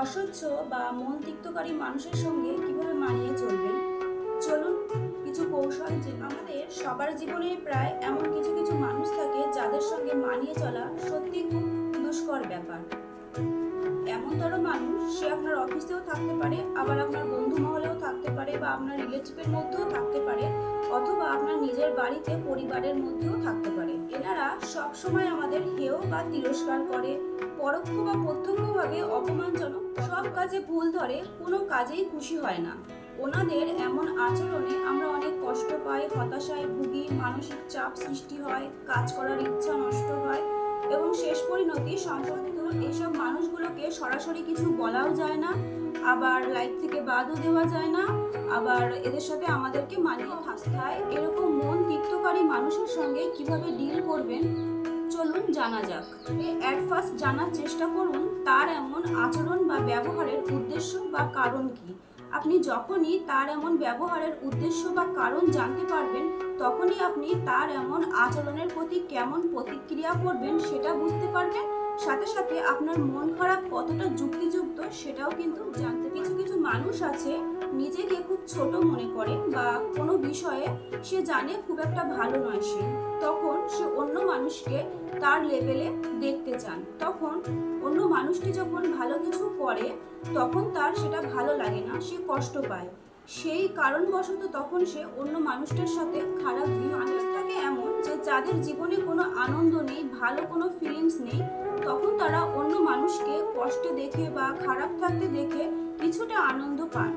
অসহ্য বা মন তিক্তকারী মানুষের সঙ্গে কীভাবে মানিয়ে চলবেন? চলুন, কিছু কৌশল যে আমাদের সবার জীবনে প্রায় এমন কিছু কিছু মানুষ থাকে যাদের সঙ্গে মানিয়ে চলা সত্যি খুব দুষ্কর ব্যাপার। এমনতর মানুষ, সে আপনার অফিসেও থাকতে পারে, আবার আপনার বন্ধু মহলেও থাকতে পারে বা আপনার রিলেটিভের মধ্যেও থাকতে পারে, অথবা আপনার নিজের বাড়িতে পরিবারের মধ্যেও থাকতে পারে। এনারা সবসময় আমাদের হেয় বা তিরস্কার করে, পরোক্ষ বা প্রত্যক্ষভাবে অপমানজনক সব কাজে ভুল ধরে, কোনো কাজেই খুশি হয় না। ওনাদের এমন আচরণে আমরা অনেক কষ্ট পাই, হতাশায় ভুগি, মানসিক চাপ সৃষ্টি হয়, কাজ করার ইচ্ছা নষ্ট হয় এবং শেষ পরিণতি সম্পর্কিত এইসব মানুষগুলোকে সরাসরি কিছু বলাও যায় না, আবার লাইফ থেকে বাদও দেওয়া যায় না, আবার এদের সাথে আমাদেরকে মানিয়ে থাকতে হয়। এরকম মন তিক্তকারী মানুষের সঙ্গে কীভাবে ডিল করবেন? চলুন জানা যাক। অ্যাট ফার্স্ট জানার চেষ্টা করুন, তার এমন আচরণ বা ব্যবহারের উদ্দেশ্য বা কারণ কি। আপনি যখনই তার এমন ব্যবহারের উদ্দেশ্য বা কারণ জানতে পারবেন, তখনই আপনি তার এমন আচরণের প্রতি কেমন প্রতিক্রিয়া করবেন সেটা বুঝতে পারবেন। সাথে সাথে আপনার মন খারাপ কতটা যুক্তিযুক্ত সেটাও কিন্তু জানতে কিছু কিছু মানুষ আছে নিজেকে খুব ছোট মনে করে বা কোনো বিষয়ে সে জানে খুব একটা ভালো নয় সে। তখন সে অন্য মানুষকে তার লেভেলে দেখতে চান। তখন অন্য মানুষটি যখন ভালো কিছু করে, তখন তার সেটা ভালো লাগে না, সে কষ্ট পায়। সেই কারণবশত তখন সে অন্য মানুষটার সাথে খারাপ মানুষ থাকে এমন যে যাদের জীবনে কোনো আনন্দ নেই, ভালো কোনো ফিলিংস নেই, তখন তারা অন্য মানুষকে কষ্টে দেখে বা খারাপ থাকতে দেখে কিছুটা আনন্দ পান।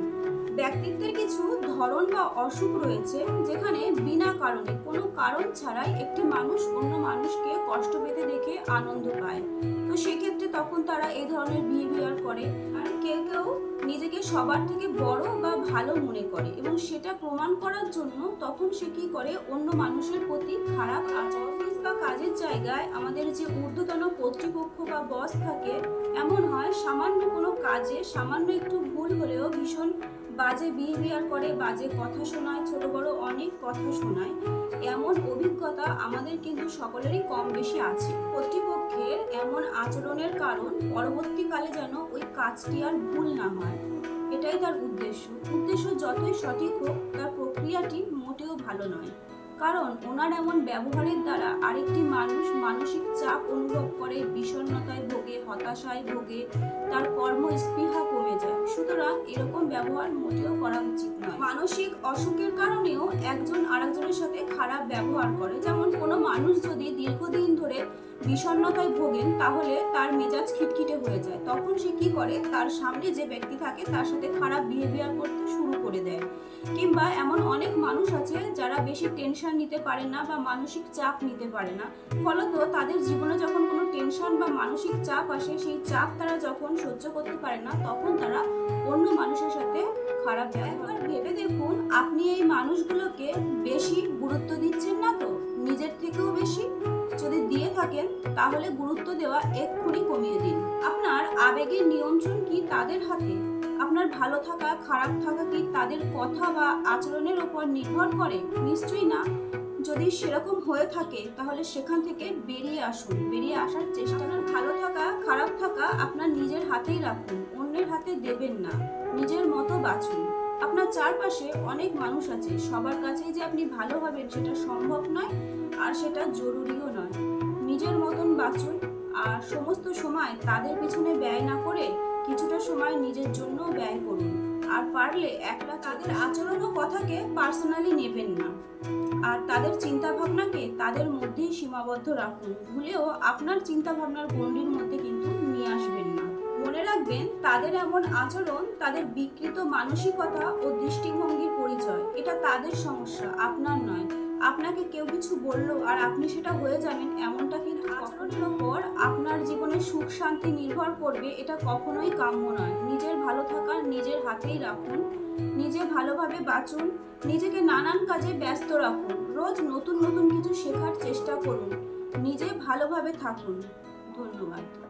ব্যক্তিত্বের কিছু ধরন বা অসুখ রয়েছে, যেখানে বিনা কারণে কোনো কারণ ছাড়াই একটি মানুষ অন্য মানুষকে কষ্ট পেতে দেখে আনন্দ পায়। সেক্ষেত্রে তখন তারা এই ধরনের বিহেভিয়ার করে। আর কেউ কেউ নিজেকে সবার থেকে বড় বা ভালো মনে করে এবং সেটা প্রমাণ করার জন্য তখন সে কি করে? অন্য মানুষের প্রতি খারাপ আচরণ অফিস বা কাজের জায়গায় আমাদের যে ঊর্ধ্বতন কর্তৃপক্ষ বা বস থাকে, এমন হয় সামান্য কোনো কাজে সামান্য একটু ভুল হলেও ভীষণ বাজে বিহেভিয়ার করে, বাজে কথা শোনায়, ছোট বড় অনেক কথা শোনায়। এমন অভিজ্ঞতা আমাদের কিন্তু সকলেরই কম বেশি আছে। কর্তৃপক্ষের এমন আচরণের কারণ পরবর্তীকালে যেন ওই কাজটি আর ভুল না হয়। এটাই তার উদ্দেশ্য। উদ্দেশ্য যতই সঠিক হোক, তার প্রক্রিয়াটি মোটেও ভালো নয়। কারণ ওনার এমন ব্যবহারের দ্বারা আরেকটি মানুষ মানসিক চাপ অনুভব করে, বিষণ্ণতায় ভোগে, হতাশায় ভোগে, তার কর্ম স্পৃহা কমে যায়। সুতরাং এরকম ব্যবহার মোটেও করা উচিত নয়। মানসিক অসুখের কারণেও একজন আরেকজনের সাথে খারাপ ব্যবহার করে। যেমন কোনো মানুষ যদি দীর্ঘদিন ধরে বিষণ্ণতায় ভোগেন, তাহলে তার মেজাজ খিটখিটে হয়ে যায়। তখন সে কি করে? তার সামনে যে ব্যক্তি থাকে, তার সাথে খারাপ বিহেভিয়ার করতে শুরু করে দেয়। কিংবা এমন অনেক মানুষ আছে, যারা বেশি টেনশন নিতে পারে না বা মানসিক চাপ নিতে পারে না। ফলত তাদের জীবনে যখন কোনো টেনশন বা মানসিক চাপ আসে, সেই চাপ তারা যখন সহ্য করতে পারে না, তখন তারা অন্য মানুষের সাথে খারাপ ব্যবহার ভেবে দেখুন, আপনি এই মানুষগুলোকে বেশি গুরুত্ব দিচ্ছেন না তো? তাহলে গুরুত্ব দেওয়া এক্ষুনি কমিয়ে দিন। আপনার আবেগের নিয়ন্ত্রণ কি তাদের হাতে? আপনার ভালো থাকা, খারাপ থাকা কি তাদের কথা বা আচরণের উপর নির্ভর করে? নিশ্চয়ই না। যদি সেরকম হয়ে থাকে, তাহলে সেখান থেকে বেরিয়ে আসুন। বেরিয়ে আসার চেষ্টা করুন। ভালো থাকা, খারাপ থাকা আপনার নিজের হাতেই রাখুন। অন্যের হাতে দেবেন না। নিজের মতো বাঁচুন। আপনার চারপাশে অনেক মানুষ আছে। সবার কাছেই যে আপনি ভালো হবেন, সেটা সম্ভব নয় আর সেটা জরুরিও নয়। নিজের মতন বাঁচুন আর সমস্ত সময় তাদের পিছনে ব্যয় না করে কিছুটা সময় নিজের জন্য ব্যয় করুন। আর পারলে একলা তাদের আচরণ ও কথাকে পার্সোনালি নেবেন না। আর তাদের চিন্তা ভাবনাকে তাদের মধ্যেই সীমাবদ্ধ রাখুন। ভুলেও আপনার চিন্তা ভাবনার গণ্ডির মধ্যে কিন্তু নিয়ে আসবেন না। মনে রাখবেন, তাদের এমন আচরণ তাদের বিকৃত মানসিকতা ও দৃষ্টিভঙ্গির পরিচয়। এটা তাদের সমস্যা, আপনার নয়। আপনাকে কেউ কিছু বলল আর আপনি সেটা হয়ে যাবেন এমনটা সুখ শান্তি নির্ভর করবে এটা কখনোই কাম্য নয়। নিজের ভালো থাকা নিজের হাতেই রাখুন। নিজে ভালোভাবে বাঁচুন। নিজেকে নানান কাজে ব্যস্ত রাখুন। রোজ নতুন নতুন কিছু শেখার চেষ্টা করুন। নিজে ভালোভাবে থাকুন। ধন্যবাদ।